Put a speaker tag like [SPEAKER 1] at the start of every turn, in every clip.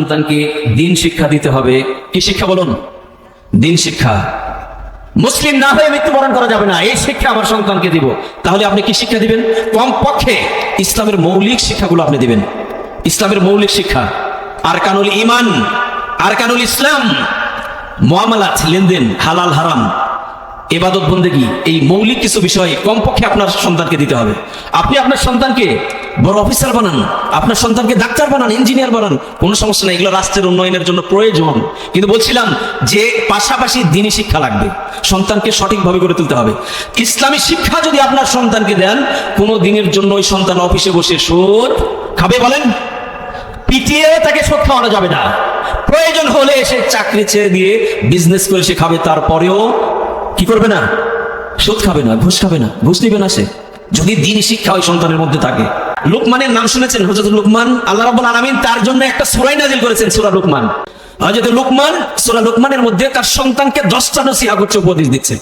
[SPEAKER 1] সন্তানকে দিন শিক্ষা দিতে হবে। কি শিক্ষা বলুন? দিন শিক্ষা। মুসলিম না হয়ে মৃত্যুবরণ করা যাবে না, এই শিক্ষা আমার সন্তানকে দিব। তাহলে আপনি কি শিক্ষা দিবেন? কমপক্ষে ইসলামের মৌলিক শিক্ষাগুলো আপনি দিবেন। ইসলামের মৌলিক শিক্ষা। আর কানুল ইমান আর কানুল ইসলাম মোয়ামালাত লেনদেন, হালাল, হারাম এবাদত বন্দেগী এই মৌলিক কিছু বিষয় কমপক্ষে আপনার সন্তানকে দিতে হবে। আপনি আপনার সন্তানকে বড় অফিসার বানান, আপনার সন্তানকে ডাক্তার বানান, ইঞ্জিনিয়ার বানান। কোনো সমস্যা নেই, এগুলো রাষ্ট্রের উন্নয়নের জন্য প্রয়োজন। কিন্তু বলছিলাম যে পাশাপাশি দিনই শিক্ষা লাগবে, সন্তানকে সঠিকভাবে গড়ে তুলতে হবে। ইসলামী শিক্ষা যদি আপনার সন্তানকে দেন, কোনো দিনের জন্য ওই সন্তান অফিসে বসে সুদ খাবে বলেন? পিটিয়ে তাকে সুদ খাওয়ানো যাবে না। প্রয়োজন হলে সে চাকরি ছেড়ে দিয়ে বিজনেস করে সে খাবে, তারপরেও কি করবে না? সুদ খাবে না, ঘুষ খাবে না, ঘুষ নিবে না সে। যদি দিন শিক্ষা ওই সন্তানের মধ্যে থাকে। লোকমানের নাম শুনেছেন হজরত লুকমান? আল্লাহ রাব্বুল আলামিন তার জন্য একটা সূরা নাজিল করেছেন, সূরা লুকমান। হযরত লুকমান, সূরা লুকমানের মধ্যে তার সন্তানকে 10টা নসিহত করছে উপদেশ দিচ্ছে।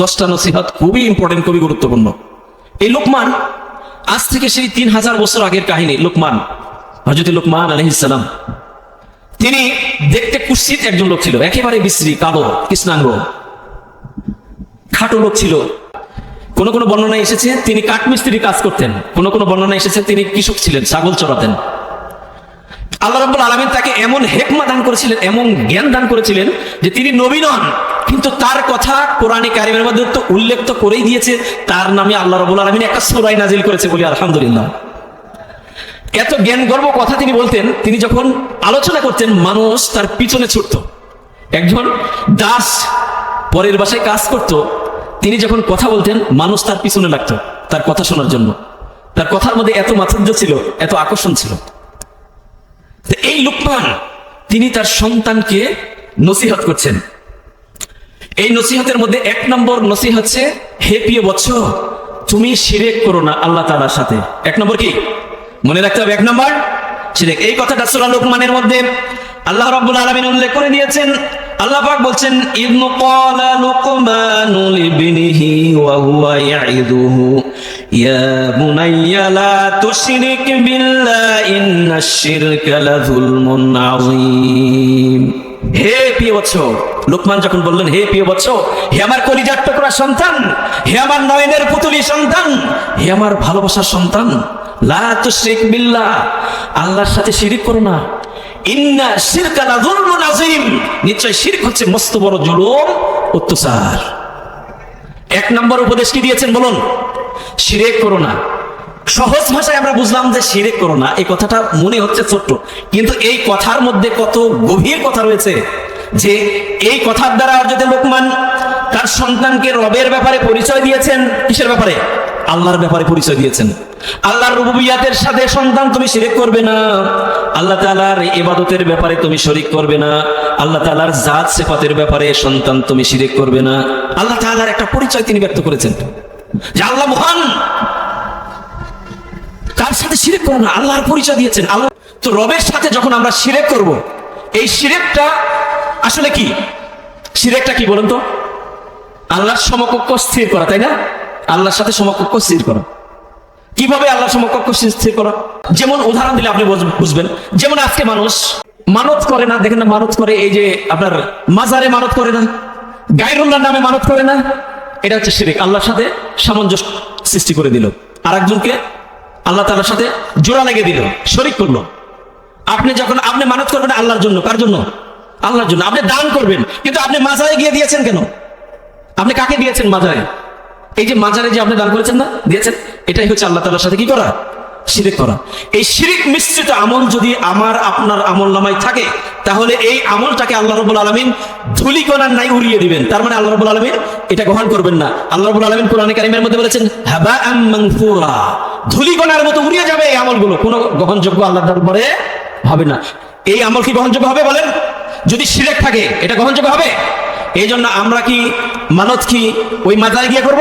[SPEAKER 1] 10টা নসিহত খুবই ইম্পর্টেন্ট খুবই গুরুত্বপূর্ণ। এই লোকমান, আজ থেকে সেই তিন হাজার বছর আগের কাহিনী, লোকমান হজরত লুকমান আলাইহিস সালাম। তিনি দেখতে কুৎসিত একজন লোক ছিল, একেবারে বিশ্রী, কালো, কৃষ্ণাঙ্গ। খাটো লোক ছিল। কোন কোন বর্ণনা এসেছে তিনি কাঠমিস্ত্রি কাজ করতেন। কোন কোন বর্ণনা এসেছে তিনি কৃষক ছিলেন, ছাগল চড়াতেন। আল্লাহ রাব্বুল আলামিন তাকে এমন হেকমা দান করেছিলেন, এমন জ্ঞান দান করেছিলেন যে তিনি নবী নন কিন্তু তার কথা কোরআনে কারিমের মধ্যে তো উল্লেখ তো করেই দিয়েছে, তার নামে আল্লাহ রাব্বুল আলামিন একটা সূরাই নাজিল করেছে বলি আলহামদুলিল্লাহ। এত জ্ঞান গর্ব কথা তিনি বলতেন, তিনি যখন আলোচনা করতেন, মানুষ তার পিছনে ছুটতো। একজন দাস পরের বাসায় কাজ করত তিনি যখন কথা বলতেন, মানুষ তার পিছনে লাগতো, তার কথা শোনার জন্য। তার কথার মধ্যে এত মাধুর্য ছিল, এত আকর্ষণ ছিল। এই লুকমান, তিনি তার সন্তানকে নসিহত করছেন। এই নসিহতের মধ্যে এক নম্বর নসিহত হচ্ছে, হে প্রিয় বৎস, তুমি শিরেক করো না আল্লাহ তাআলার সাথে। এক নম্বর কি? মনে রাখতে হবে, এক নম্বর শিরেক এই কথাটা সূরা লুকমানের মধ্যে আল্লাহ রাব্বুল আলামিন উল্লেখ করে দিয়েছেন আল্লাহ পাক বলছেন, ইবনু ক্বালা লুকমানু লিবনিহি ওয়া হুয়া ইয়াইদুহু ইয়া বুনাইয়া লা তুশরিক বিল্লাহি ইন্নাশ শিরকা লাযুলমুন আযীম। হে প্রিয় বৎস লোকমান যখন বললেন, হে প্রিয় বৎস হে আমার কলিজার টুকরা সন্তান, হে আমার নয়নের পুতুলি সন্তান, হে আমার ভালোবাসার সন্তান, লা তুশরিক বিল্লাহ, আল্লাহর সাথে শিরিক করো না। ইন্না শিরকা লাযুলমুন আযীম। নিশ্চয় হচ্ছে মস্ত বড় অত্যাচার। এক নম্বর দিয়েছেন বলুন? শিরেক না। সহজ ভাষায় আমরা বুঝলাম যে শিরেক এই কথাটা মনে হচ্ছে ছোট্ট। কিন্তু এই কথার মধ্যে কত গভীর কথা রয়েছে যে এই কথার দ্বারা যদি লোকমান তার সন্তানকে রবের ব্যাপারে পরিচয় দিয়েছেন? কিসের ব্যাপারে? আল্লাহর ব্যাপারে পরিচয় দিয়েছেন। আল্লাহর রুবুবিয়াতের সাথে সন্তান তুমি শিরিক করবে না। আল্লাহ তাআলার ইবাদতের ব্যাপারে তুমি শরিক করবে না। আল্লাহ তাআলার জাত সিফাতের ব্যাপারে সন্তান তুমি শিরিক করবে না। আল্লাহ তাআলার একটা পরিচয় তিনি ব্যক্ত করেছেন। যে আল্লাহ মহান। কার সাথে শিরেক করো না, আল্লাহর পরিচয় দিয়েছেন। আল্লাহ তো রবের সাথে যখন আমরা শিরেক করব, এই শিরেকটা আসলে কি? শিরেকটা কি বলুন তো? আল্লাহর সমকক্ষ স্থির করা, তাই না? আল্লাহর সাথে সমকক্ষ স্থির করা। কীভাবে আল্লাহর সমকক্ষ স্থির করা? যেমন উদাহরণ দিলে আপনি বুঝবেন। যেমন আজকে মানুষ মানত করে না, দেখেন না, মানত করে এই যে আপনার মাজারে মানত করে না গায়রুল্লাহর নামে মানত করে না, এটা হচ্ছে শিরিক। আল্লাহর সাথে সামঞ্জস্য সৃষ্টি করে দিল। আর একজনকে আল্লাহ তাআলার সাথে জোড়া লেগে দিল, শরিক করল। আপনি যখন, আপনি মানত করবেন আল্লাহর জন্য, কার জন্য? আল্লাহর জন্য। আপনি দান করবেন, কিন্তু আপনি মাজারে গিয়ে দিয়েছেন কেন? আপনি কাকে দিয়েছেন মাজারে? এই যে মাজারে যে আপনি দান করেছেন না, দিয়েছেন? এটাই হচ্ছে আল্লাহ তাআলার সাথে কি করা? শিরিক করা। এই শিরিক মিশ্রিত আমল যদি আমার, আপনার আমল নামায় থাকে, তাহলে এই আমলটাকে আল্লাহ রবুল আলমিন ধুলিকণার নাই উড়িয়ে দিবেন। তার মানে আল্লাহ রবুল আলমিন এটা গ্রহণ করবেন না। আল্লাহ রবুল আলমিন কোরআন কারিমের মধ্যে বলেছেন হাবা মানফুরা। ধুলিকণার মতো উড়িয়ে যাবে এই আমলগুলো। কোনো গ্রহণযোগ্য আল্লাহ দরবারে হবে না। এই আমল কি গ্রহণযোগ্য হবে বলেন? যদি শিরেক থাকে, এটা গ্রহণযোগ্য হবে? এই জন্য আমরা কি মানত কি ওই মাজারে গিয়ে করব?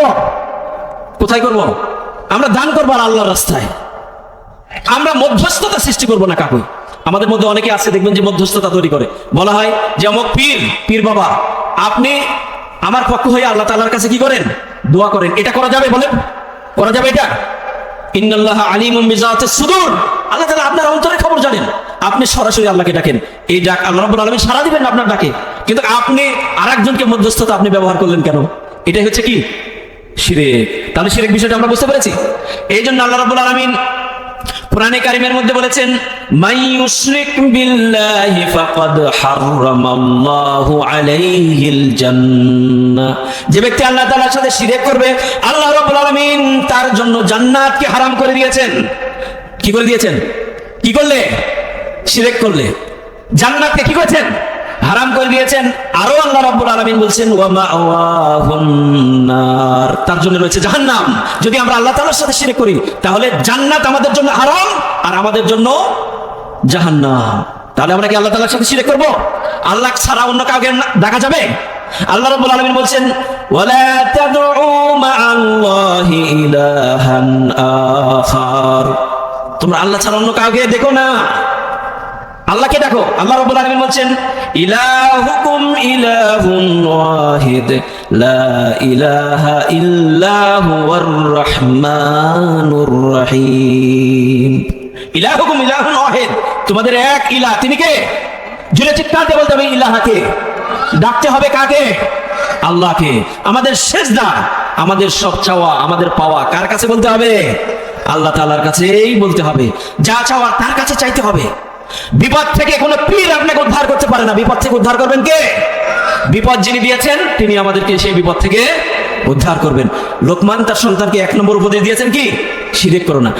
[SPEAKER 1] কোথায় করব? আমরা দান করব আর আল্লাহর রাস্তায়। আমরা মধ্যস্থতা সৃষ্টি করব না কাকুই আমাদের মধ্যে অনেকে আছে, দেখবেন যে মধ্যস্থতা তৈরি করে। বলা হয় যে, অমুক পীর পীর বাবা, আপনি আমার পক্ষ হয়ে আল্লাহ তাআলার কাছে কি করেন? দোয়া করেন। এটা করা যাবে বলেন? করা যাবে এটা? ইন্নাল্লাহ বিজাতিস সুদূর। আল্লাহ তাআলা আপনার অন্তরে খবর জানেন। আপনি সরাসরি আল্লাহকে ডাকেন। এই ডাক আল্লাহ রাব্বুল আলামিন সারা দিবেন আপনার ডাকে। কিন্তু আপনি আরেকজনকে মধ্যস্থতা আপনি ব্যবহার করলেন কেন? এটাই হচ্ছে কি? শিরেক। তাহলে শিরেক বিষয়টা আমরা বুঝতে পেরেছি? এই জন্য আল্লাহ রাব্বুল আলামিন কোরআনে কারিমের মধ্যে বলেছেন মাই ইউশরিক বিল্লাহি ফাকাদ হারামাল্লাহু আলাইহিল জান্নাহ। যে ব্যক্তি আল্লাহ তাআলার সাথে শিরক করবে, আল্লাহ রাব্বুল আলামিন তার জন্য জান্নাতকে হারাম করে দিয়েছেন। কি করে দিয়েছেন? কি করলে? শিরক করলে। জান্নাতকে কি করেছেন? হারাম করে দিয়েছেন। আরও আল্লাহ রাব্বুল আলামিন বলছেন তার জন্য রয়েছে জাহান্নাম। যদি আমরা আল্লাহ তাআলার সাথে শিরক করি, তাহলে জান্নাত আমাদের জন্য হারাম আর আমাদের জন্য জাহান্নাম। তাহলে আমরা কি আল্লাহ তাআলার সাথে শিরক করব? আল্লাহ ছাড়া অন্য কাউকে দেখা যাবে? আল্লাহ রাব্বুল আলামিন বলছেন, ওয়ালা তাদউ তোমরা আল্লাহ ছাড়া অন্য কাউকে দেখো না। আল্লাহকে দেখো, আল্লাহ রাব্বুল আলামিন বলছেন, ইলাহুকুম ইলাহুন ওয়াহিদ, লা ইলাহা ইল্লা হুয়ার রহমানুর রহিম। ইলাহুকুম ইলাহুন ওয়াহিদ, তোমাদের এক ইলাহ তিনি কে? জুড়ে চিৎকার বলতে হবে, ইলাহাকে। ডাকতে হবে কাকে? আল্লাহকে। আমাদের সেজদা, আমাদের সব চাওয়া, আমাদের পাওয়া কার কাছে বলতে হবে? আল্লাহ তাআলার কাছেই বলতে হবে। যা চাওয়া তার কাছে চাইতে হবে। বিপদ থেকে কোনো পীর আপনাকে উদ্ধার করতে পারে না। বিপদ থেকে উদ্ধার করবেন কে? বিপদ যিনি দিয়েছেন, তিনি আমাদেরকে সেই বিপদ থেকে উদ্ধার করবেন। লোকমান তার সন্তানকে এক নম্বর উপদেশ দিয়েছেন কি? সিরেক করো না।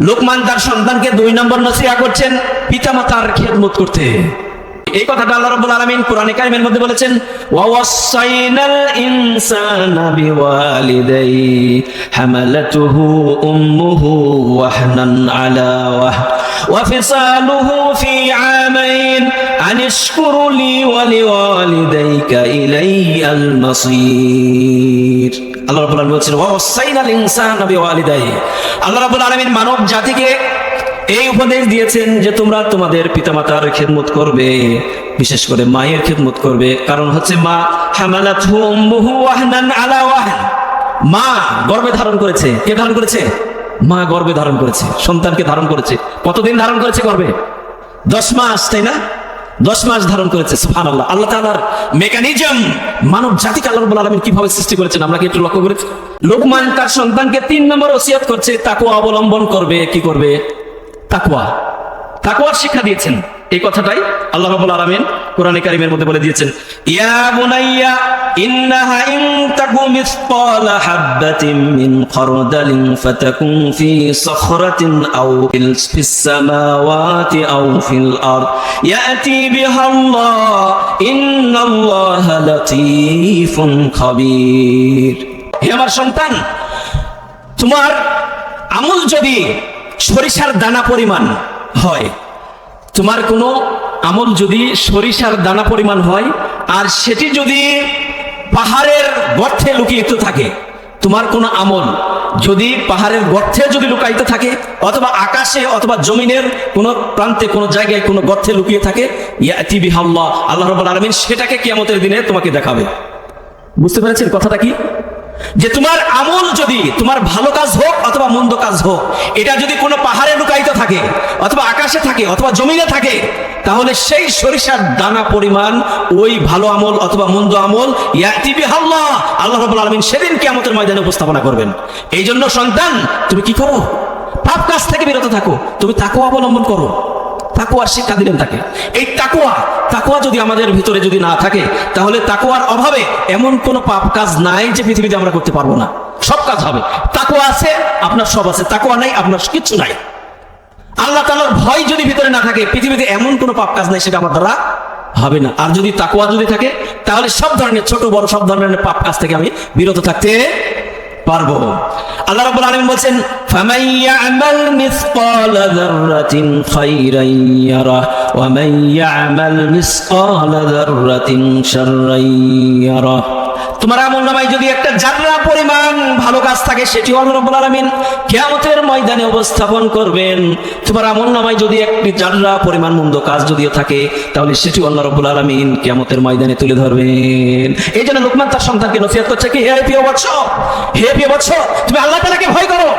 [SPEAKER 1] লোকমান তার সন্তানকে দুই নম্বর নসিহা করছেন, পিতামাতার খেদমত করতে। এই কথাটা আল্লাহ রাব্বুল আলামিন কোরআনে কারিমের মধ্যে বলেছেন ওয়া ওয়াসাইনাল ইনসানা বিওয়ালিদাইহি হামালাতুহু উম্মুহু ওয়াহনান আলা ওয়াহ وفصاله في عامين أن اشكر لي ولوالديك إلي المصير আল্লাহ রাব্বুল আলামিন বলছেন ওয়াসাইনাল ইনসানা বিওয়ালিদাইহি আল্লাহ রাব্বুল আলামিন মানব জাতিকে এই উপদেশ দিয়েছেন যে তোমরা তোমাদের পিতামাতার খেদমত করবে, বিশেষ করে মায়ের খেদমত করবে। কারণ হচ্ছে মা মা গর্ভে ধারণ করেছে। কে ধারণ করেছে? মা গর্ভে ধারণ করেছে। সন্তানকে ধারণ করেছে। কতদিন ধারণ করেছে গর্বে? দশ মাস, তাই না? দশ মাস ধারণ করেছে আল্লাহ তাআলার মেকানিজম মানব জাতিকে আল্লাহ রাব্বুল আলামিন কীভাবে সৃষ্টি করেছেন, আমরা কি একটু লক্ষ্য করেছি? লোকমান তার সন্তানকে তিন নম্বর ওসিয়ত করছে, তাকে অবলম্বন করবে, কি করবে? তাকওয়া। তাকওয়ার শিক্ষা দিয়েছেন। এই কথাটাই আল্লাহ রাব্বুল আলামিন কোরআনে কারীমের মধ্যে বলে দিয়েছেন। ইয়া বুনাইয়া, ইন্নাহা ইন তাকু মিসকালা হাববাতিন মিন খারদালিন ফাতাকুন ফি সখরাতিন আও ফিল সামাওয়াতি আও ফিল আরদ। ইয়াতি বিহা আল্লাহ, ইন্নাল্লাহা লাতীফুন খাবীর। হে আমার সন্তান, তোমার আমল যদি সরিষার দানা পরিমাণ হয়। তোমার কোনো আমল যদি সরিষার দানা পরিমাণ হয়, আর সেটি যদি পাহাড়ের গর্থে লুকিয়ে থাকে, তোমার কোনো আমল যদি পাহাড়ের গর্থে যদি লুকাইতে থাকে, অথবা আকাশে অথবা জমিনের কোনো প্রান্তে কোনো জায়গায় কোনো গর্থে লুকিয়ে থাকে আল্লাহ রব্বুল আলামিন সেটাকে কিয়ামতের দিনে তোমাকে দেখাবে। বুঝতে পেরেছেন কথাটা কি? যে তোমার আমল যদি তোমার ভালো কাজ হোক অথবা মন্দ কাজ হোক, এটা যদি কোনো পাহাড়ে লুকায়িত থাকে, অথবা আকাশে থাকে, অথবা জমিনে থাকে, তাহলে সেই সরিষার দানা পরিমাণ ওই ভালো আমল অথবা মন্দ আমল ইয়াতি বিহাল্লাহ। আল্লাহ রাব্বুল আলামিন সেদিন কিয়ামতের ময়দানে উপস্থাপনা করবেন। এই জন্য সন্তান, তুমি কি করো? পাপ কাজ থেকে বিরত থাকো। তুমি তাকেও অবলম্বন করো। তাকুয়ার শিক্ষা দিলেন তাকে। এই তাকুয়া তাকুয়া যদি আমাদের ভিতরে যদি না থাকে, তাহলে তাকুয়ার অভাবে এমন কোন পাপ কাজ নাই যে পৃথিবীতে আমরা করতে পারব না। সব কাজ হবে। তাকুয়া আছে, আপনার সব আছে। তাকুয়া নাই, আপনার কিচ্ছু নাই। আল্লাহ তাআলার ভয় যদি ভিতরে না থাকে, পৃথিবীতে এমন কোনো পাপ কাজ নাই সেটা আমার দ্বারা হবে না। আর যদি তাকুয়া যদি থাকে, তাহলে সব ধরনের ছোট বড় সব ধরনের পাপ কাজ থেকে আমি বিরত থাকতে পারব। আল্লাহ রাব্বুল আলামিন বলছেন, ফামান ইয়ামাল মিসকালা যাররাতিন খাইরান ইয়ারা, ওয়া মান ইয়ামাল মিসকালা যাররাতিন শাররান ইয়ারা। তোমার আমল নামাই যদি একটা জানলা পরিমাণ ভালো কাজ থাকে, সেটি অনুরবুল আলমিন কিয়ামতের ময়দানে উপস্থাপন করবেন। তোমার আমল নামাই যদি একটি জানলা পরিমাণ মন্দ কাজ যদিও থাকে, তাহলে সেটি আল্লাহ আলমিন আলামিন কিয়ামতের ময়দানে তুলে ধরবেন। এই জন্য লোকমান তার সন্তানকে নসিহত করছে কি, হে প্রিয় বৎস, হে প্রিয় বৎস, তুমি আল্লাহ তালাকে ভয় করো।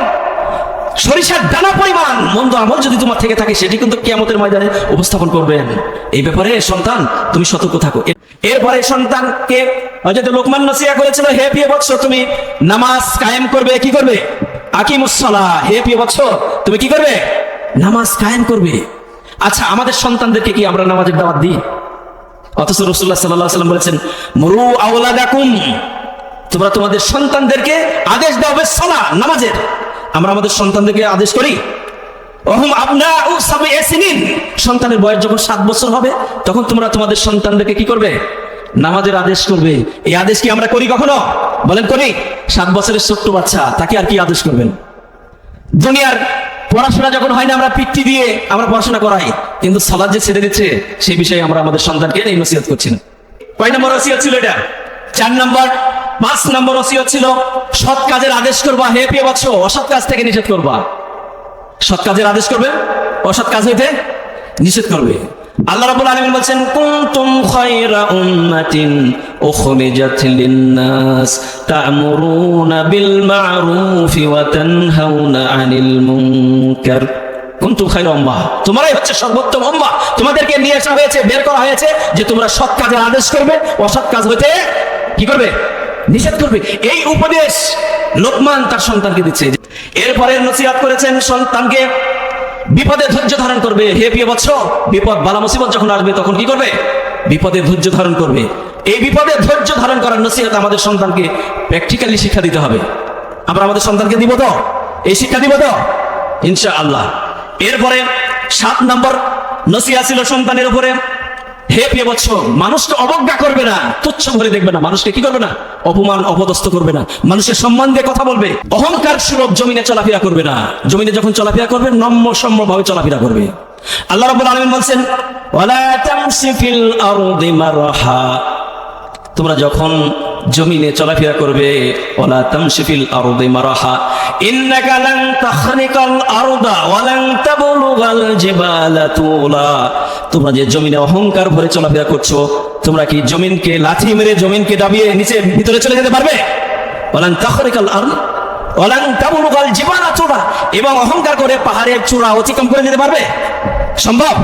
[SPEAKER 1] সরিষার দানা পরিমাণ। মন্দ আমল যদি তোমার থেকে থাকে, সেটি কিন্তু কিয়ামতের ময়দানে উপস্থাপন করবেন। এই ব্যাপারে সন্তান, তুমি সতর্ক থাকো। এরপরে সন্তানকে হয়তো লোকমান নসিয়া করেছিল, হে প্রিয় বৎস, তুমি নামাজ কায়েম করবে, কি করবে? আকিমুসলা হে প্রিয় বৎস, তুমি কি করবে? নামাজ কায়েম করবে। আচ্ছা আমাদের সন্তানদেরকে কি আমরা নামাজের দাওয়াত দিই? অথচ রসুল্লাহ সাল্লাহ সাল্লাম বলেছেন, মরু আওলাদাকুম তোমরা তোমাদের সন্তানদেরকে আদেশ দাও সলা নামাজের। আমরা আমাদের সন্তানদেরকে আদেশ করি ও সন্তানের বয়স যখন সাত বছর হবে, তখন তোমরা তোমাদের সন্তানদেরকে কি করবে? নামাজের আদেশ করবে। এই আদেশ কি আমরা করি কখনো? বলেন করি। সাত বছরের ছোট্ট বাচ্চা, তাকে আর কি আদেশ করবেন? দুনিয়ার পড়াশোনা যখন হয় না, আমরা পিঠি দিয়ে আমরা পড়াশোনা করাই। কিন্তু সালাদ যে ছেড়ে দিচ্ছে সেই বিষয়ে আমরা আমাদের সন্তানকে এই নসিহত করছি না। কয় নম্বর ওসিয়ত ছিল এটা? চার নম্বর পাঁচ নম্বর ওসিয়ত ছিল সৎ কাজের আদেশ করবা, হে পেয়ে পাচ্ছ অসৎ কাজ থেকে নিষেধ করবা। সৎ কাজের আদেশ করবে, অসৎ কাজ হইতে নিষেধ করবে। আল্লাহ রাব্বুল আলামিন বলছেন, কুনতুম খায়রা উম্মাতিন উখরিজাত লিন-নাস তা'মুরুনা বিল মা'রুফি ওয়া তানহাউনা আনিল মুনকার। কুনতুম খায়রা উম্মাহ, তোমরাই হচ্ছে সর্বোত্তম উম্মাহ। তোমাদেরকে নিয়ে আসা হয়েছে, বের করা হয়েছে যে তোমরা সৎ কাজের আদেশ করবে, অসৎ কাজ হইতে কি করবে? নিষেধ করবে। এই উপদেশ লোকমান তার সন্তানকে দিচ্ছে। এরপরে নসিহাত করেছেন সন্তানকে বিপদে ধৈর্য ধারণ করবে। হে প্রিয় বৎস, বিপদ বালা মুসিবত যখন আসবে, তখন কি করবে? বিপদে ধৈর্য ধারণ করবে। এই বিপদে ধৈর্য ধারণ করার নসিহত আমাদের সন্তানকে প্র্যাকটিক্যালি শিক্ষা দিতে হবে। আমরা আমাদের সন্তানকে দিব তো? এই শিক্ষা দিব তো? ইনশা আল্লাহ এরপরে সাত নম্বর নসিহা ছিল সন্তানের উপরে। হে প্রিয় বৎস, মানুষকে অবজ্ঞা করবে না, তুচ্ছ ভরে দেখবে না, মানুষকে কি করবে না? অপমান, অপদস্থ করবে না, মানুষের সম্মান দিয়ে কথা বলবে, অহংকার সুলভ জমিনে চলাফেরা করবে না, জমিনে যখন চলাফেরা করবে, নম্র সম্ম ভাবে চলাফেরা করবে। আল্লাহ রাব্বুল আলামিন বলছেন, ওয়ালা তামসি ফিল আরদি মারহা। তোমরা যখন জমিনে চলাফেরা করবে। ওলা তামশিফিল আরদি মারাহা। ইন্নাকা লান তাখরিকাল আরদা ওয়া লান তাবলুগাল জিবালা তুলা। তোমরা যে জমিনে অহংকার ভরে চলাফেরা করছ, তোমরা কি জমিনকে লাথি মেরে জমিনকে দাবিয়ে নিচে ভিতরে চলে যেতে পারবে? ওয়ালান তাখরিকাল আরদ ওয়ালান তাবলুগাল জিবালা তুলা। এবং অহংকার করে পাহাড়ের চূড়া অতিক্রম করে যেতে পারবে। সম্ভব?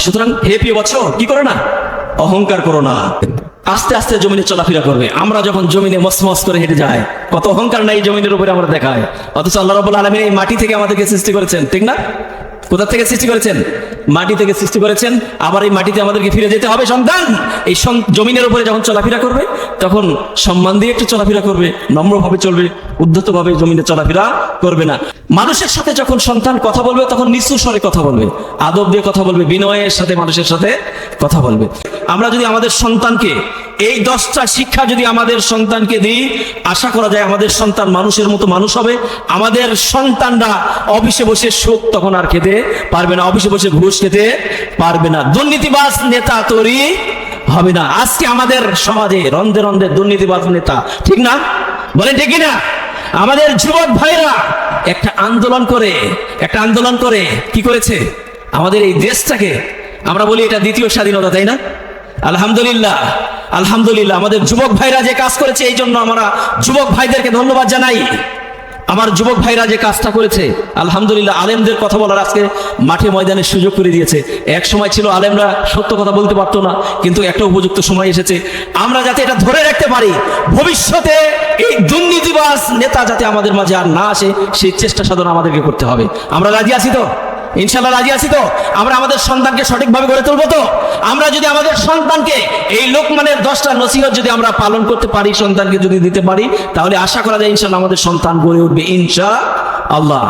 [SPEAKER 1] সুতরাং হে প্রিয় বৎস কি করো না? অহংকার করো না। আস্তে আস্তে জমিনে চলাফেরা করবে। আমরা যখন জমিনে মস মস করে হেঁটে যাই, কত অহংকার নাই জমিনের উপরে আমরা দেখায়। অথচ আল্লাহ রবুল্লা আলমিন এই মাটি থেকে আমাদেরকে সৃষ্টি করেছেন, ঠিক না? কোথা থেকে সৃষ্টি করেছেন? মাটি থেকে সৃষ্টি করেছেন, আবার এই মাটিতে আমাদেরকে ফিরে যেতে হবে, সন্তান। এই জমিনের উপরে যখন চলাফেরা করবে, তখন সম্মান দিয়ে একটু চলাফেরা করবে, নম্রভাবে চলবে, উদ্ধতভাবে জমিনে চলাফেরা করবে না। মানুষের সাথে যখন সন্তান কথা বলবে, তখন নিচু স্বরে কথা বলবে, আদব দিয়ে কথা বলবে, বিনয়ের সাথে মানুষের সাথে কথা বলবে। আমরা যদি আমাদের সন্তানকে এই দশটা শিক্ষা যদি আমাদের সন্তানকে দিই, আশা করা যায় আমাদের সন্তান মানুষের মতো মানুষ হবে। আমাদের সন্তানরা অফিসে বসে সুখ তখন আর খেতে পারবে না, অফিসে বসে ঘুষ খেতে পারবে না। দুর্নীতিবাজ নেতা তৈরি হবে না। আজকে আমাদের সমাজে রন্ধে রন্ধে দুর্নীতিবাজ নেতা, ঠিক না? বলে ঠিক না আমাদের যুবক ভাইরা একটা আন্দোলন করে, একটা আন্দোলন করে, কি করেছে? আমাদের এই দেশটাকে, আমরা বলি এটা দ্বিতীয় স্বাধীনতা, তাই না? আলহামদুলিল্লাহ আলহামদুলিল্লাহ। আমাদের যুবক ভাইরা যে কাজ করেছে, এই জন্য আমরা যুবক ভাইদেরকে ধন্যবাদ জানাই। আমার যুবক ভাইরা যে কাজটা করেছে, আলহামদুলিল্লাহ, আলেমদের কথা বলার আজকে মাঠে ময়দানে সুযোগ করে দিয়েছে। এক সময় ছিল আলেমরা সত্য কথা বলতে পারতো না, কিন্তু একটা উপযুক্ত সময় এসেছে। আমরা যাতে এটা ধরে রাখতে পারি, ভবিষ্যতে এই দুর্নীতিবাস নেতা যাতে আমাদের মাঝে আর না আসে, সেই চেষ্টা সাধন আমাদেরকে করতে হবে। আমরা রাজি আছি তো? ইনশাল্লাহ রাজি আছি তো? আমরা আমাদের সন্তানকে সঠিকভাবে গড়ে তুলবো তো? আমরা যদি আমাদের সন্তানকে এই লোকমানের দশটা নসিহত যদি আমরা পালন করতে পারি, সন্তানকে যদি দিতে পারি, তাহলে আশা করা যায় ইনশাল্লাহ আমাদের সন্তান গড়ে উঠবে ইনশা আল্লাহ